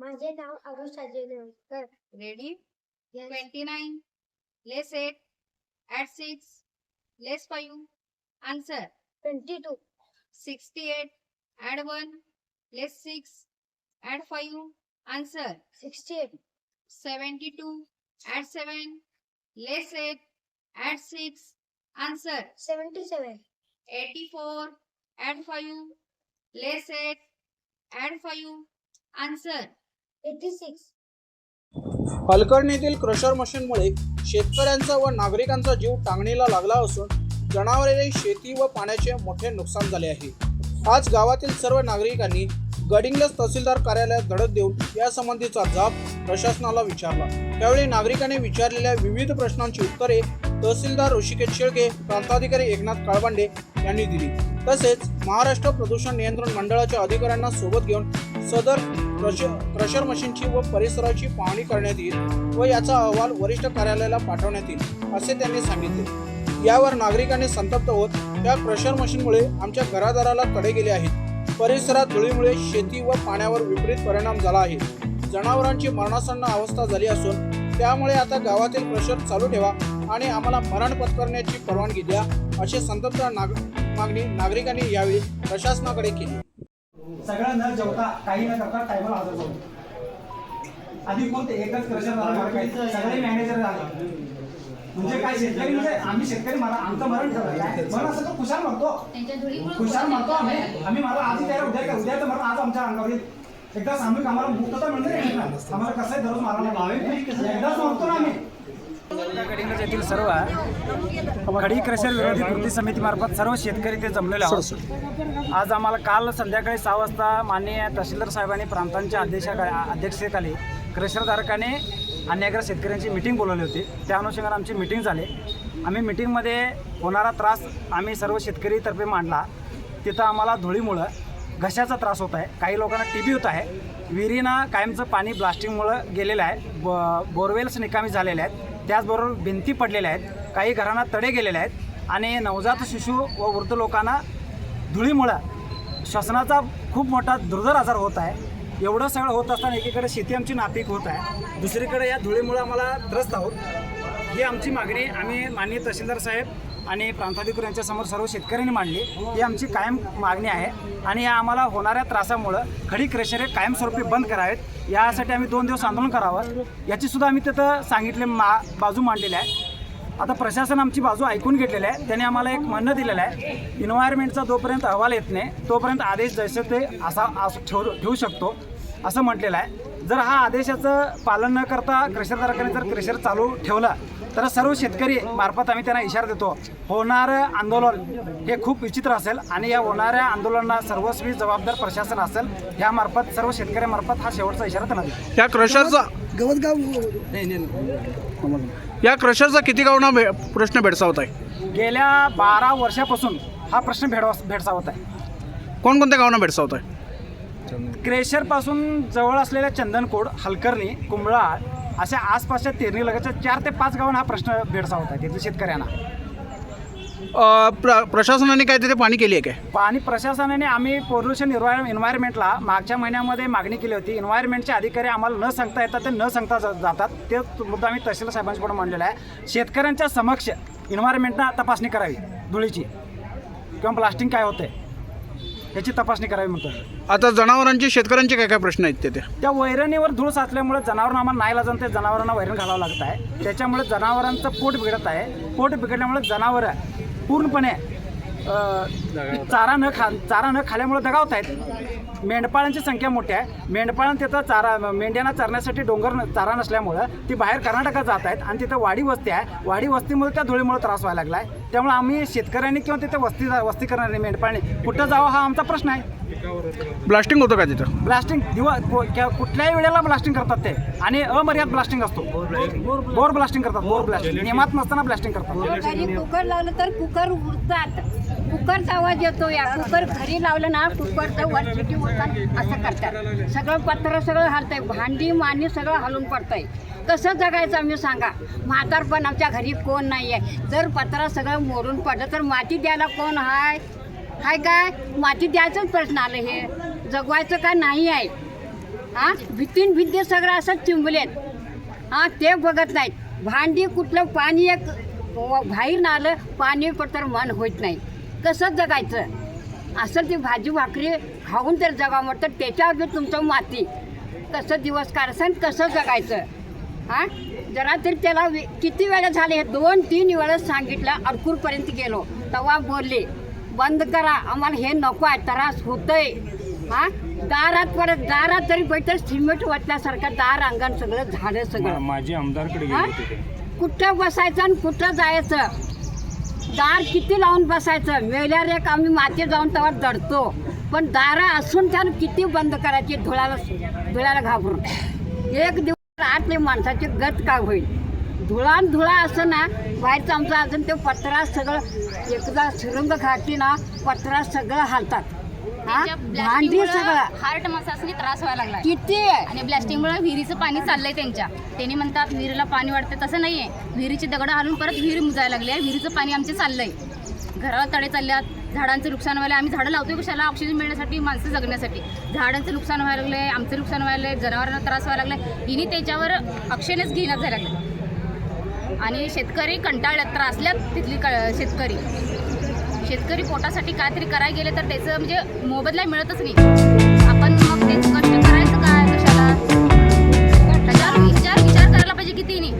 माझे नाव Arush Ajay Devkar ready twenty nine less eight add six less five answer twenty two sixty eight add one less six add five answer sixty eight seventy two add seven less eight add six answer seventy seven eighty four add five less eight add five answer answer 86 हलकर्णीतील crusher मशीनमुळे शेतकऱ्यांचा व नागरिकांचा जीव टांगणीला लागला असून जनावरे शेती व पाण्याचे मोठे नुकसान झाले आहे. आज गावातील सर्व नागरिकांनी गडिंग्लज तहसीलदार कार्यालयात धडक देऊन यासंबंधीचा जाब प्रशासनाला विचारला. त्यावेळी नागरिकांनी विचारलेल्या विविध प्रश्नांची उत्तरे तहसीलदार ऋषिकेश शेळके प्रांताधिकारी एकनाथ काळबांडे यांनी दिली. तसेच महाराष्ट्र प्रदूषण नियंत्रण मंडळाच्या अधिकाऱ्यांना सोबत घेऊन सदर क्रशर क्रशर मशीनची व परिसराची पाहणी करण्यात येईल व याचा अहवाल वरिष्ठ कार्यालयाला पाठवण्यात येईल असे त्यांनी सांगितले. यावर नागरिकांनी संतप्त होत त्या क्रशर मशीनमुळे आमच्या घरादाराला तडे गेले आहेत. परिसरात धुळीमुळे शेती व पाण्यावर विपरीत परिणाम झाला आहे. जनावरांची मरणासन्न अवस्था झाली असून त्यामुळे आता गावातील क्रशर चालू ठेवा आणि आम्हाला मरण पत्करण्याची परवानगी द्या अशी संतप्त नाग मागणी नागरिकांनी यावेळी प्रशासनाकडे केली. सगळं न जेवता काही न करता टायमाला हजर जाऊ आधी कोणते एकच क्रशर झाला सगळे मॅनेजर झाले. म्हणजे काय शेतकरी म्हणजे आम्ही शेतकरी मला आमचं मरण काय? मरण असं तर खुशाल म्हणतो. खुशाल म्हणतो आम्ही. आम्ही मला आधी तयार उद्या उद्याचं मरण आज आमच्या अंगावर येईल. एकदा सामूहिक आम्हाला मुक्तता ना. आम्हाला कसं आहे दररोज मारायला लावे एकदाच म्हणतो ना आम्ही. येथील सर्व खडी क्रशर विरोधी कृती समितीमार्फत सर्व शेतकरी ते जमलेले आहोत. आज आम्हाला काल संध्याकाळी सहा वाजता माननीय तहसीलदार साहेबांनी प्रांतांच्या अध्यक्षा अध्यक्षतेखाली क्रशरधारकाने अन्याग्र शेतकऱ्यांची मिटिंग बोलवली होती. त्या अनुषंगाने आमची मिटिंग झाली. आम्ही मिटिंगमध्ये होणारा त्रास आम्ही सर्व शेतकरीतर्फे मांडला. तिथं आम्हाला धुळीमुळं घशाचा त्रास होत आहे. काही लोकांना टी बी होत आहे. विहिरीना कायमचं पाणी ब्लास्टिंगमुळं गेलेलं आहे. ब बोरवेल्स निकामी झालेले आहेत. त्याचबरोबर भिंती पडलेल्या आहेत काही घरांना तडे गेलेले आहेत आणि नवजात शिशु व वृद्ध लोकांना धुळीमुळं श्वसनाचा खूप मोठा दुर्धर आजार होत आहे. एवढं सगळं होत असताना एकीकडे शेती आमची नापीक होत आहे. दुसरीकडे या धुळीमुळं आम्हाला त्रस्त आहोत. ही आमची मागणी आम्ही माननीय तहसीलदार साहेब आणि प्रांताधिकारी यांच्यासमोर सर्व शेतकऱ्यांनी मांडली. ही आमची कायम मागणी आहे. आणि या आम्हाला होणाऱ्या त्रासामुळं खडी क्रेशर हे कायमस्वरूपी बंद करावेत. यासाठी आम्ही दोन दिवस आंदोलन करावं. याचीसुद्धा आम्ही तिथं सांगितले मा बाजू मांडलेली आहे. आता प्रशासन आमची बाजू ऐकून घेतलेली आहे. त्याने आम्हाला एक म्हणणं दिलेलं आहे. इन्व्हायरमेंटचा जोपर्यंत अहवाल येत नाही तोपर्यंत आदेश जसे ते असा ठेवू ठेवू शकतो असं म्हटलेलं आहे. जर हा आदेशाचं पालन न करता क्रशरधारकाने जर क्रेशर चालू ठेवला तर सर्व शेतकरी मार्फत आम्ही त्यांना इशारा देतो होणारं आंदोलन हे खूप विचित्र असेल आणि या होणाऱ्या आंदोलनाला सर्वस्वी जबाबदार प्रशासन असेल यामार्फत सर्व शेतकऱ्यांमार्फत हा शेवटचा इशारा त्यांना देतो. या क्रशरचा या क्रशरचा किती गावना भे- प्रश्न भेडसावत आहे? गेल्या बारा वर्षापासून हा प्रश्न भेडवा भेडसावत आहे. कोणकोणत्या गावना भेडसावत आहे? क्रेशरपासून जवळ असलेल्या चंदनकोड हलकर्णी कुंभळाळ अशा आसपासच्या तेरणी लगतच्या चार ते पाच गावांना हा प्रश्न भेडसावत आहे. तिथल्या शेतकऱ्यांना. अ, प्र प्रशासनाने काय तिथे पाणी केली आहे काय? आणि प्रशासनाने आम्ही पोल्युशन इन्व्हायर एन्व्हायरमेंटला मागच्या महिन्यामध्ये मागणी केली होती. एन्व्हायरमेंटचे अधिकारी आम्हाला न सांगता येतात ते न सांगता जा- जातात. ते मुद्दा आम्ही तहसील पुढे मांडलेला आहे. शेतकऱ्यांच्या समक्ष एन्व्हायरमेंटना तपासणी करावी धुळीची. किंवा प्लास्टिंग काय होते याची तपासणी करावी म्हणतो आता जनावरांचे शेतकऱ्यांचे काय काय प्रश्न आहेत तिथे? त्या वैरणीवर धूळ साचल्यामुळे जनावरांना आम्हाला नाही लागत ते जनावरांना वैरण घालावं लागत आहे. त्याच्यामुळे जनावरांचं पोट बिघडत आहे. पोट बिघडल्यामुळे जनावरं पूर्णपणे अं, चारा न खा चारा न खाल्यामुळे दगावत आहेत. मेंढपाळांची संख्या मोठी आहे. मेंढपाळां तिथं चारा मेंढ्यांना चरण्यासाठी डोंगर न- चारा नसल्यामुळं ती बाहेर कर्नाटकात जात आहेत आणि तिथं वाडी वस्ती आहे. वाडी वस्तीमुळे त्या धुळीमुळे त्रास व्हायला लागला आहे त्यामुळे आम्ही शेतकऱ्यांनी किंवा तिथे वस्ती वस्ती करणारे मेंढपाळांनी कुठं जावं हा आमचा प्रश्न आहे. ब्लास्टिंग होतं का तिथं? ब्लास्टिंग दिवा को- क्या- कुठल्याही वेळेला ब्लास्टिंग करतात ते. आणि अमर्याद ब्लास्टिंग असतो. बोर ब्लास्टिंग करतात. बोर ब्लास्टिंग नियमात नसताना ब्लास्टिंग करतात. कुकर लावलं तर कुकर उडतात कुकरचा आवाज येतो या कुकर घरी लावलं ना कुकरचं वर शिटी होतात असं करतात. सगळं पत्र सगळं हलतंय भांडी मांडी सगळं हलून पडतंय. कसं जगायचं आम्ही सांगा? म्हातारपण आमच्या घरी कोण नाही आहे जर पत्रा सगळं मोडून पडलं तर माती द्यायला कोण आहे हाय काय? माती द्यायचाच प्रश्न आलं हे. जगवायचं का नाही आहे हा? भीतीन भित्ती सगळं असं चिंबलेत. हा ते बघत नाहीत. भांडी कुठलं पाणी एक बाहेर ना आलं पाणी तर मन होत नाही. कसं जगायचं? असं ती भाजी भाकरी खाऊन तर जगावं म्हटलं त्याच्यावर बी तुमचं माती. कसं दिवस काढायचं कसं जगायचं? हा? जरा तरी त्याला वे- किती वेळा झाले? हे दोन तीन वेळा सांगितलं अडकूरपर्यंत गेलो. तेव्हा बोलले बंद करा आम्हाला हे नको आहे त्रास होतंय. हा? दारात परत दारात तरी बैठक सिमेंट वाटल्यासारखं दार अंगण सगळं झाडं सगळं. माझी आमदारकडे हा? कुठं बसायचं आणि कुठं जायचं? दार किती लावून बसायचं? मेल्यावर एक आम्ही माती जाऊन तेव्हा दडतो. पण दारं असून त्यानं किती बंद करायची धुळाला धुळ्याला घाबरून. एक दिवस आतले माणसाची गत का होईल? धुळान धुळा असं ना बाहेरचं आमचं अजून ते पत्रा सगळं एकदा सुरुंग घातली ना पत्रा सगळं हालतात. हा? भांडी सगळं. हार्ट मसाजने त्रास व्हायला लागला किती? आहे आणि ब्लास्टिंगमुळे विहिरीचं पाणी चाललंय त्यांच्या. त्यांनी म्हणतात विहिरीला पाणी वाटतं तसं नाहीये. विहिरीची दगड हालून परत विहीर मुजायला लागली आहे. विहिरीचं पाणी आमचे चाललंय. घराला तडे चालल्यात. झाडांचं नुकसान व्हायला आम्ही झाडं लावतोय कशाला? ऑक्सिजन मिळण्यासाठी माणसं जगण्यासाठी. झाडांचं नुकसान व्हायला लागलंय. आमचं नुकसान व्हायला लागलंय. जनावरांना त्रास व्हायला लागलाय. हिने त्याच्यावर अक्षयनेच घेण्यात जायला लागले. आणि शेतकरी कंटाळल्यात त्रासल्यात तिथली क- शेतकरी. शेतकरी पोटासाठी काहीतरी करायला गेले तर त्याचं म्हणजे मोबदला मिळतच नाही. आपण मग ते कष्ट करायचं काय कशाला विचार विचार करायला पाहिजे किती नाही.